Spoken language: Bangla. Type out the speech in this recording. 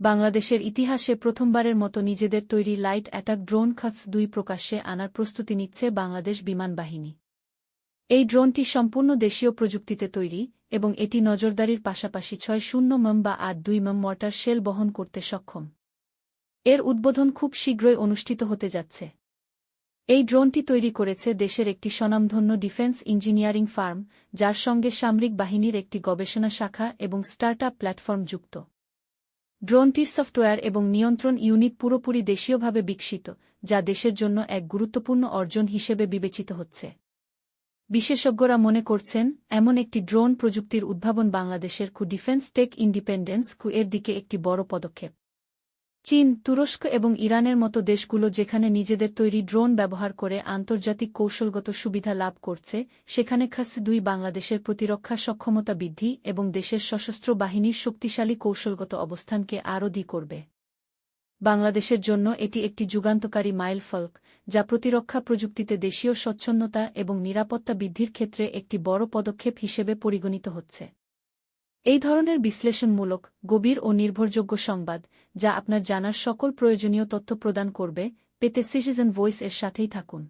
বাংলাদেশের ইতিহাসে প্রথমবারের মতো নিজেদের তৈরি লাইট অ্যাটাক ড্রোন খাতস দুই প্রকাশ্যে আনার প্রস্তুতি নিচ্ছে বাংলাদেশ বিমান বাহিনী। এই ড্রোনটি সম্পূর্ণ দেশীয় প্রযুক্তিতে তৈরি এবং এটি নজরদারির পাশাপাশি ছয় শূন্য মম বা আট দুই মম মর্টার শেল বহন করতে সক্ষম। এর উদ্বোধন খুব শীঘ্রই অনুষ্ঠিত হতে যাচ্ছে। এই ড্রোনটি তৈরি করেছে দেশের একটি স্বনামধন্য ডিফেন্স ইঞ্জিনিয়ারিং ফার্ম, যার সঙ্গে সামরিক বাহিনীর একটি গবেষণা শাখা এবং স্টার্টআপ প্ল্যাটফর্ম যুক্ত। ড্রোনটির সফটওয়্যার এবং নিয়ন্ত্রণ ইউনিট পুরোপুরি দেশীয়ভাবে বিকশিত, যা দেশের জন্য এক গুরুত্বপূর্ণ অর্জন হিসেবে বিবেচিত হচ্ছে। বিশেষজ্ঞরা মনে করছেন, এমন একটি ড্রোন প্রযুক্তির উদ্ভাবন বাংলাদেশের কু ডিফেন্স টেক ইন্ডিপেন্ডেন্স কু এর দিকে একটি বড় পদক্ষেপ। চীন, তুরস্ক এবং ইরানের মতো দেশগুলো যেখানে নিজেদের তৈরি ড্রোন ব্যবহার করে আন্তর্জাতিক কৌশলগত সুবিধা লাভ করছে, সেখানে খাস দুই বাংলাদেশের প্রতিরক্ষা সক্ষমতা বৃদ্ধি এবং দেশের সশস্ত্র বাহিনীর শক্তিশালী কৌশলগত অবস্থানকে আরও দি করবে। বাংলাদেশের জন্য এটি একটি যুগান্তকারী মাইলফলক, যা প্রতিরক্ষা প্রযুক্তিতে দেশীয় স্বচ্ছন্নতা এবং নিরাপত্তা বৃদ্ধির ক্ষেত্রে একটি বড় পদক্ষেপ হিসেবে পরিগণিত হচ্ছে। এই ধরনের বিশ্লেষণমূলক, গভীর ও নির্ভরযোগ্য সংবাদ, যা আপনার জানার সকল প্রয়োজনীয় তথ্য প্রদান করবে, পেতে সিটিজেন ভয়েস এর সাথেই থাকুন।